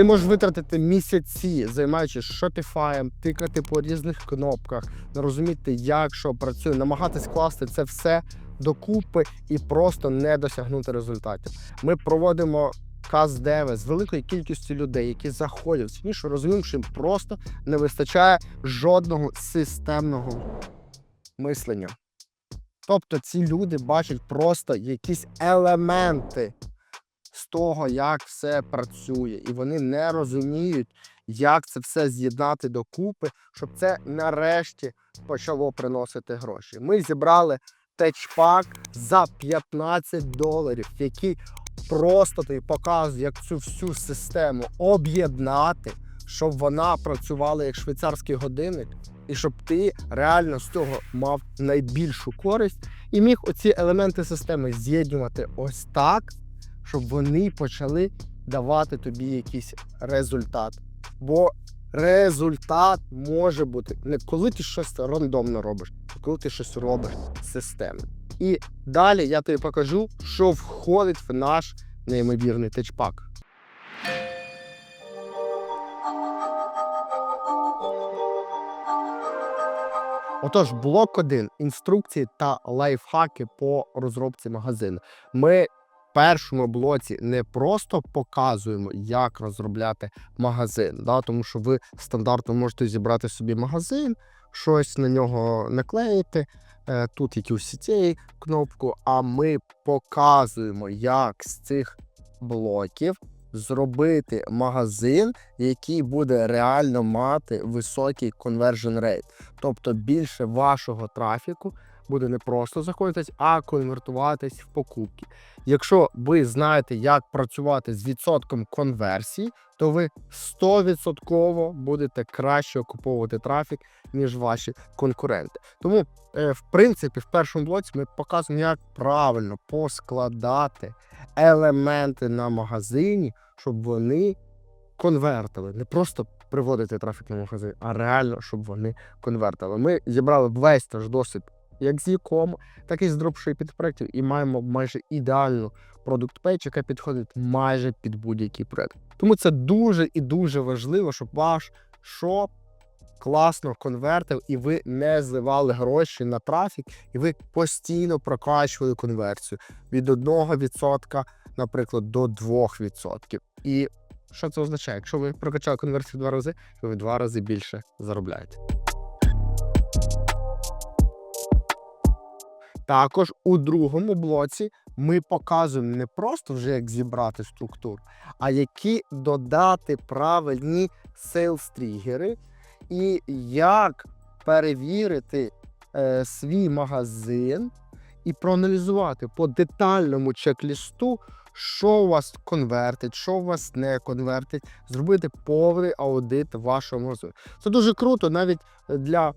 Ти можеш витратити місяці, займаючись Shopify, тикати по різних кнопках, розуміти, як що працює, намагатись класти це все докупи і просто не досягнути результатів. Ми проводимо каздеви з великою кількістю людей, які заходять в нішу, розуміємо, що їм просто не вистачає жодного системного мислення. Тобто ці люди бачать просто якісь елементи того, як все працює, і вони не розуміють, як це все з'єднати докупи, щоб це нарешті почало приносити гроші. Ми зібрали течпак за 15 доларів, який просто тобі показує, як цю всю систему об'єднати, щоб вона працювала як швейцарський годинник, і щоб ти реально з цього мав найбільшу користь і міг оці елементи системи з'єднувати ось так, щоб вони почали давати тобі якийсь результат. Бо результат може бути не коли ти щось рандомно робиш, а коли ти щось робиш системно. І далі я тобі покажу, що входить в наш неймовірний течпак. Отож, блок 1. інструкції та лайфхаки по розробці магазину. Ми першому блоці не просто показуємо, як розробляти магазин, да, тому що ви стандартно можете зібрати собі магазин, щось на нього наклеїти. е, Тут якусь цієї кнопку, а ми показуємо, як з цих блоків зробити магазин, який буде реально мати високий conversion rate. Тобто більше вашого трафіку буде не просто заходитись, а конвертуватись в покупки. Якщо ви знаєте, як працювати з відсотком конверсії, то ви 100% будете краще окуповувати трафік, ніж ваші конкуренти. Тому, е, в принципі, в першому блоці ми показуємо, як правильно поскладати елементи на магазині, щоб вони конвертили, не просто приводити трафік на магазин, а реально, щоб вони конвертили. Ми зібрали весь наш досвід як з e так і з дропшипінг проєктів, і маємо майже ідеальну продукт пейдж, яка підходить майже під будь-який проект. Тому це дуже і дуже важливо, щоб ваш шоп класно конвертив, і ви не зливали гроші на трафік, і ви постійно прокачували конверсію від 1%, наприклад, до 2%. І що це означає? Якщо ви прокачали конверсію два рази, то ви два рази більше заробляєте. Також у другому блоці ми показуємо не просто вже як зібрати структуру, а які додати правильні сейлс тригери і як перевірити е, свій магазин і проаналізувати по детальному чек-лісту, що у вас конвертить, що у вас не конвертить, зробити повний аудит вашого магазину. Це дуже круто навіть для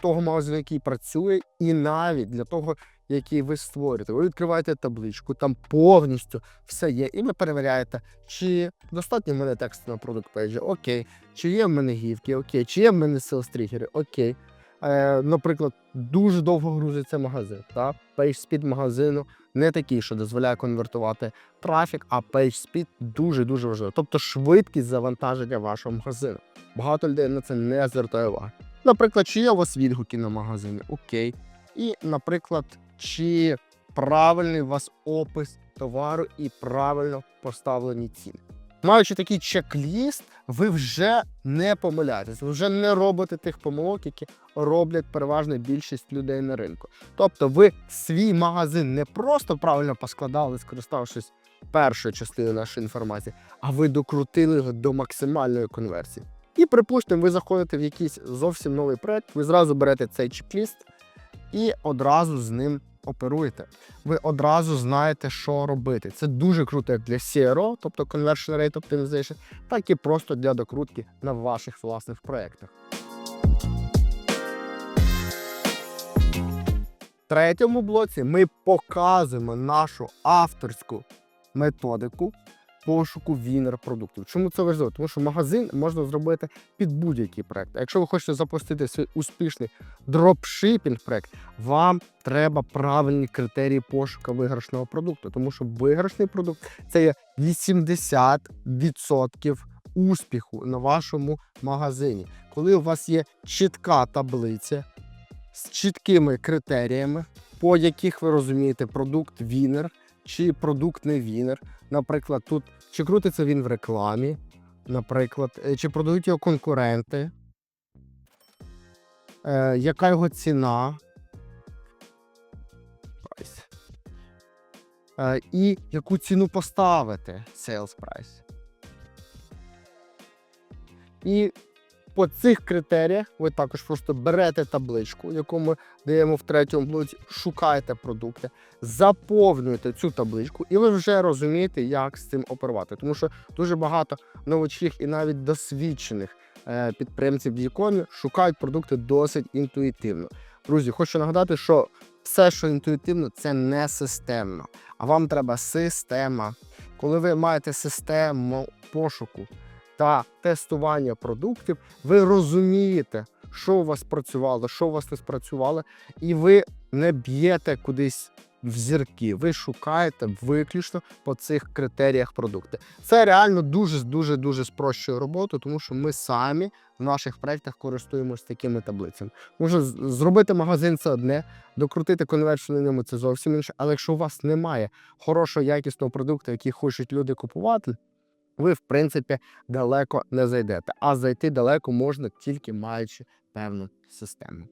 того магазину, який працює, і навіть для того, який ви створюєте. Ви відкриваєте табличку, там повністю все є, і ви перевіряєте, чи достатньо в мене тексту на продукт пейджі, окей, чи є в мене гівки, окей, чи є в мене sales тригери, окей. Е, наприклад, дуже довго грузиться магазин. Та? Page speed магазину не такий, що дозволяє конвертувати трафік, а page speed дуже-дуже важливо. Тобто швидкість завантаження вашого магазину. Багато людей на це не звертає уваги. Наприклад, чи є у вас відгуки на магазини? Окей. І, наприклад, чи правильний у вас опис товару і правильно поставлені ціни. Маючи такий чек-ліст, ви вже не помиляєтесь, ви вже не робите тих помилок, які роблять переважна більшість людей на ринку. Тобто, ви свій магазин не просто правильно поскладали, скориставшись першою частиною нашої інформації, а ви докрутили його до максимальної конверсії. І, припустимо, ви заходите в якийсь зовсім новий проект, ви зразу берете цей чек-ліст і одразу з ним оперуєте. Ви одразу знаєте, що робити. Це дуже круто як для CRO, тобто Conversion Rate Optimization, так і просто для докрутки на ваших власних проєктах. В третьому блоці ми показуємо нашу авторську методику пошуку вінер продуктів. Чому це важливо? Тому що магазин можна зробити під будь-який проект. А якщо ви хочете запустити свій успішний дропшипінг проект, вам треба правильні критерії пошуку виграшного продукту. Тому що виграшний продукт це є 80% успіху на вашому магазині, коли у вас є чітка таблиця з чіткими критеріями, по яких ви розумієте, продукт вінер чи продукт не вінер. Наприклад, тут чи крутиться він в рекламі, наприклад, е, чи продають його конкуренти, е, яка його ціна. Е, і яку ціну поставити sales price. І по цих критеріях ви також просто берете табличку, яку ми даємо в третьому блоці, шукаєте продукти, заповнюєте цю табличку, і ви вже розумієте, як з цим оперувати. Тому що дуже багато новачків і навіть досвідчених е, підприємців в Дікомі шукають продукти досить інтуїтивно. Друзі, хочу нагадати, що все, що інтуїтивно, це не системно. А вам треба система. Коли ви маєте систему пошуку та тестування продуктів, ви розумієте, що у вас працювало, що у вас не спрацювало, і ви не б'єте кудись в зірки. Ви шукаєте виключно по цих критеріях продукти. Це реально дуже дуже дуже спрощує роботу, тому що ми самі в наших проєктах користуємося такими таблицями. Може зробити магазин це одне, докрутити конверсію на ньому це зовсім інше. Але якщо у вас немає хорошого якісного продукту, який хочуть люди купувати, ви, в принципі, далеко не зайдете. А зайти далеко можна тільки маючи певну систему.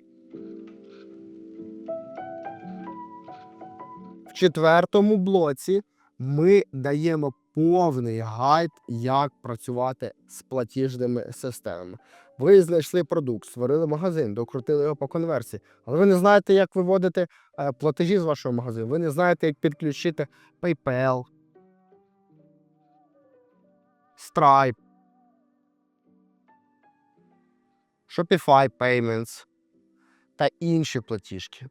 В четвертому блоці ми даємо повний гайд, як працювати з платіжними системами. Ви знайшли продукт, створили магазин, докрутили його по конверсії, але ви не знаєте, як виводити е, платежі з вашого магазину. Ви не знаєте, як підключити PayPal, Stripe, Shopify Payments та інші платіжки.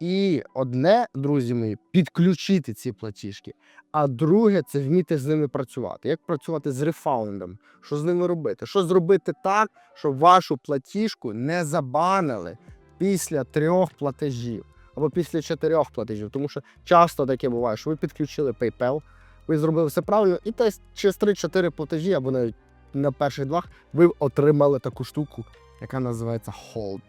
І одне, друзі мої, підключити ці платіжки. А друге це вміти з ними працювати. Як працювати з рефаундом, що з ними робити? Що зробити так, щоб вашу платіжку не забанили після трьох платежів або після чотирьох платежів. Тому що часто таке буває, що ви підключили PayPal, ви зробили все правильно, і десь через 3-4 платежі, або навіть на перших двох, ви отримали таку штуку, яка називається Hold.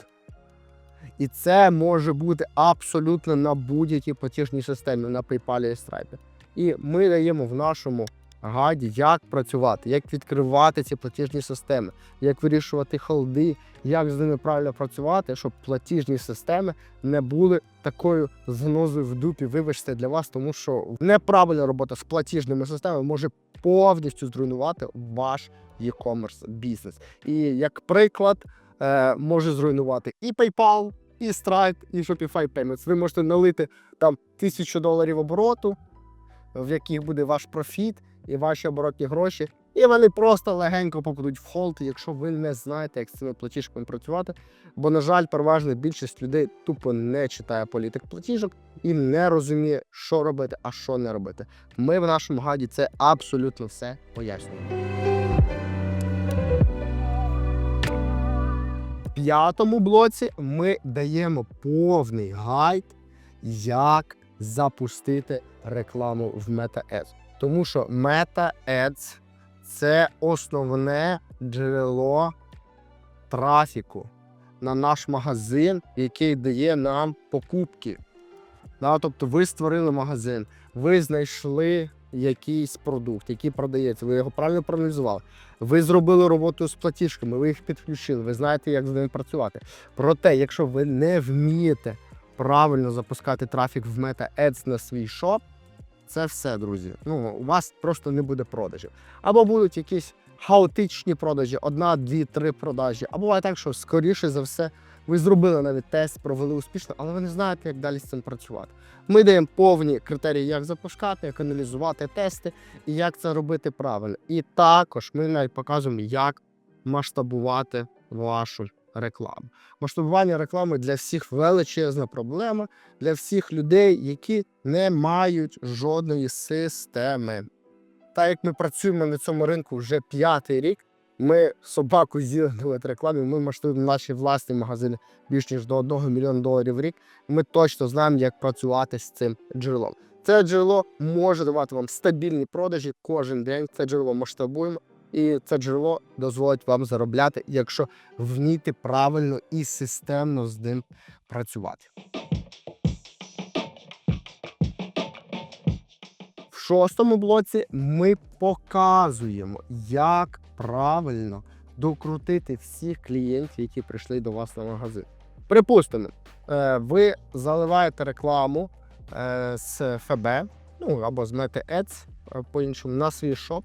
І це може бути абсолютно на будь-якій платіжній системі на PayPal і Stripe. І ми даємо в нашому гайді, як працювати, як відкривати ці платіжні системи, як вирішувати холди, як з ними правильно працювати, щоб платіжні системи не були такою занозою в дупі. Вибачте для вас, тому що неправильна робота з платіжними системами може повністю зруйнувати ваш e-commerce бізнес. І як приклад, е, може зруйнувати і PayPal, і Stripe, і Shopify Payments. Ви можете налити там тисячу доларів обороту, в яких буде ваш профіт і ваші оборотні гроші. І вони просто легенько попадуть в холд, якщо ви не знаєте, як з цими платіжками працювати. Бо, на жаль, переважна більшість людей тупо не читає політик платіжок і не розуміє, що робити, а що не робити. Ми в нашому гаді це абсолютно все пояснюємо. В п'ятому блоці ми даємо повний гайд, як запустити рекламу в Meta Ads. Тому що Meta Ads – це основне джерело трафіку на наш магазин, який дає нам покупки. Да, тобто ви створили магазин, ви знайшли якийсь продукт, який продається, ви його правильно проаналізували. Ви зробили роботу з платіжками, ви їх підключили, ви знаєте, як з ними працювати. Проте, якщо ви не вмієте правильно запускати трафік в Meta Ads на свій шоп, це все, друзі. Ну, у вас просто не буде продажів. Або будуть якісь хаотичні продажі, одна, дві, три продажі. А буває так, що скоріше за все ви зробили навіть тест, провели успішно, але ви не знаєте, як далі з цим працювати. Ми даємо повні критерії, як запускати, як аналізувати тести і як це робити правильно. І також ми навіть показуємо, як масштабувати вашу рекламу. Масштабування реклами для всіх величезна проблема, для всіх людей, які не мають жодної системи. Так як ми працюємо на цьому ринку вже п'ятий рік, ми собаку з'їли на рекламі, ми масштабуємо наші власні магазини більш ніж до 1 мільйона доларів в рік. Ми точно знаємо, як працювати з цим джерелом. Це джерело може давати вам стабільні продажі кожен день. Це джерело масштабуємо, І це джерело дозволить вам заробляти, якщо вміти правильно і системно з ним працювати. В шостому блоці ми показуємо, як правильно докрутити всіх клієнтів, які прийшли до вас на магазин. Припустимо, е, ви заливаєте рекламу е, з ФБ, ну або з Meta Ads е, по-іншому на свій шоп,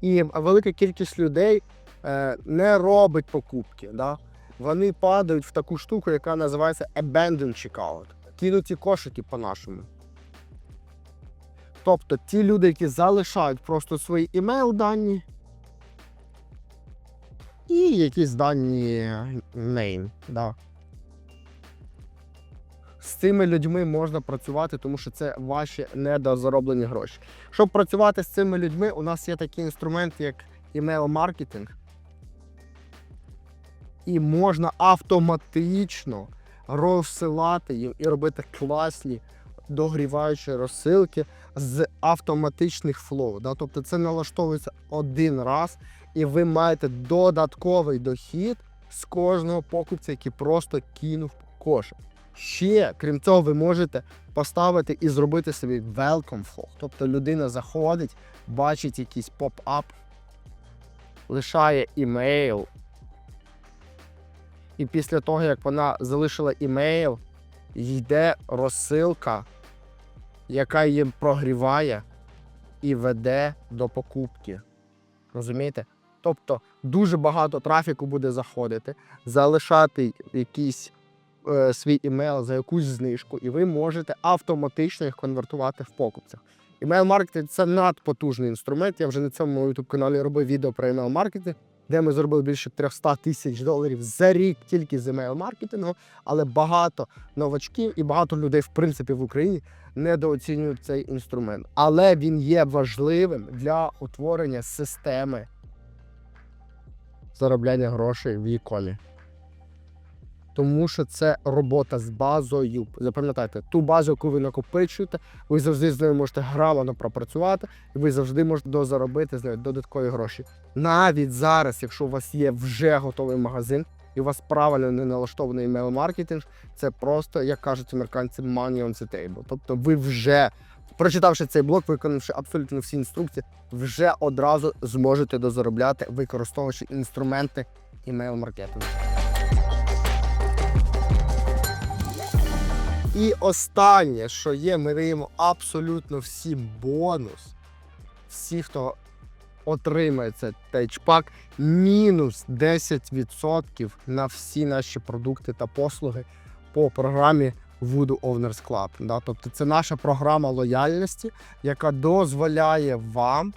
і велика кількість людей е, не робить покупки. Да? Вони падають в таку штуку, яка називається Abandoned Checkout. Кинуті кошики по-нашому. Тобто ті люди, які залишають просто свої імейл дані і якісь дані name. Да. З цими людьми можна працювати, тому що це ваші недозароблені гроші. Щоб працювати з цими людьми, у нас є такий інструмент, як email-маркетинг. І можна автоматично розсилати їм і робити класні догріваючі розсилки з автоматичних флоу. Да? Тобто це налаштовується один раз, і ви маєте додатковий дохід з кожного покупця, який просто кинув кошик. Ще, крім цього, ви можете поставити і зробити собі welcome flow. Тобто людина заходить, бачить якийсь поп-ап, лишає імейл. І після того, як вона залишила імейл, йде розсилка, яка їм прогріває і веде до покупки. Розумієте? Тобто дуже багато трафіку буде заходити, залишати якийсь е, свій імейл за якусь знижку, і ви можете автоматично їх конвертувати в покупцях. Імейл-маркетинг це надпотужний інструмент. Я вже на цьому youtube каналі робив відео про імейл-маркетинг, де ми зробили більше 300 тисяч доларів за рік тільки з імейл-маркетингу, але багато новачків і багато людей, в принципі, в Україні недооцінюють цей інструмент. Але він є важливим для утворення системи заробляння грошей в e-колі. Тому що це робота з базою. Запам'ятайте, ту базу, яку ви накопичуєте, ви завжди з нею можете грамотно пропрацювати, і ви завжди можете дозаробити з нею додаткові гроші. Навіть зараз, якщо у вас є вже готовий магазин, і у вас правильно не налаштований email-маркетинг, це просто, як кажуть американці, money on the table. Тобто ви вже, прочитавши цей блок, виконавши абсолютно всі інструкції, вже одразу зможете дозаробляти, використовуючи інструменти email-маркетингу. І останнє, що є, ми даємо абсолютно всім бонус. Всі, хто отримає цей тейчпак, мінус 10% на всі наші продукти та послуги по програмі Voodoo Owners Club. Да? Тобто це наша програма лояльності, яка дозволяє вам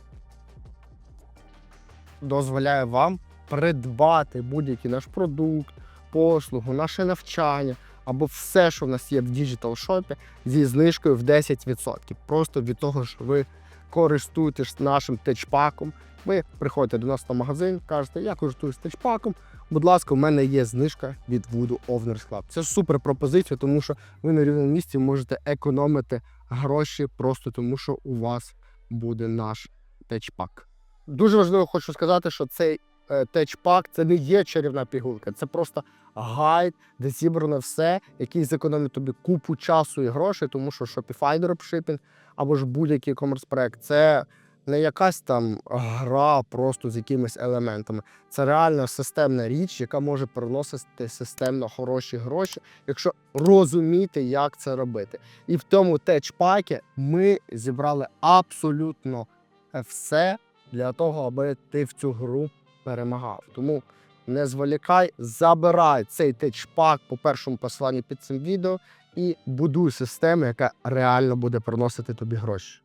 дозволяє вам придбати будь-який наш продукт, послугу, наше навчання або все, що в нас є в діджитал шопі, зі знижкою в 10%. Просто від того, що ви користуєтесь нашим течпаком. Ви приходите до нас на магазин, кажете, я користуюсь течпаком. Будь ласка, у мене є знижка від Voodoo Owners Club. Це супер пропозиція, тому що ви на рівному місці можете економити гроші просто тому, що у вас буде наш течпак. Дуже важливо хочу сказати, що цей течпак це не є чарівна пігулка, це просто гайд, де зібрано все, який зекономить тобі купу часу і грошей, тому що Shopify Dropshipping або ж будь-який комерс проект це не якась там гра просто з якимись елементами. Це реально системна річ, яка може приносити системно хороші гроші, якщо розуміти, як це робити. І в тому течпакі ми зібрали абсолютно все для того, аби ти в цю гру перемагав. Тому не зволікай, забирай цей течпак по першому посиланню під цим відео і будуй систему, яка реально буде приносити тобі гроші.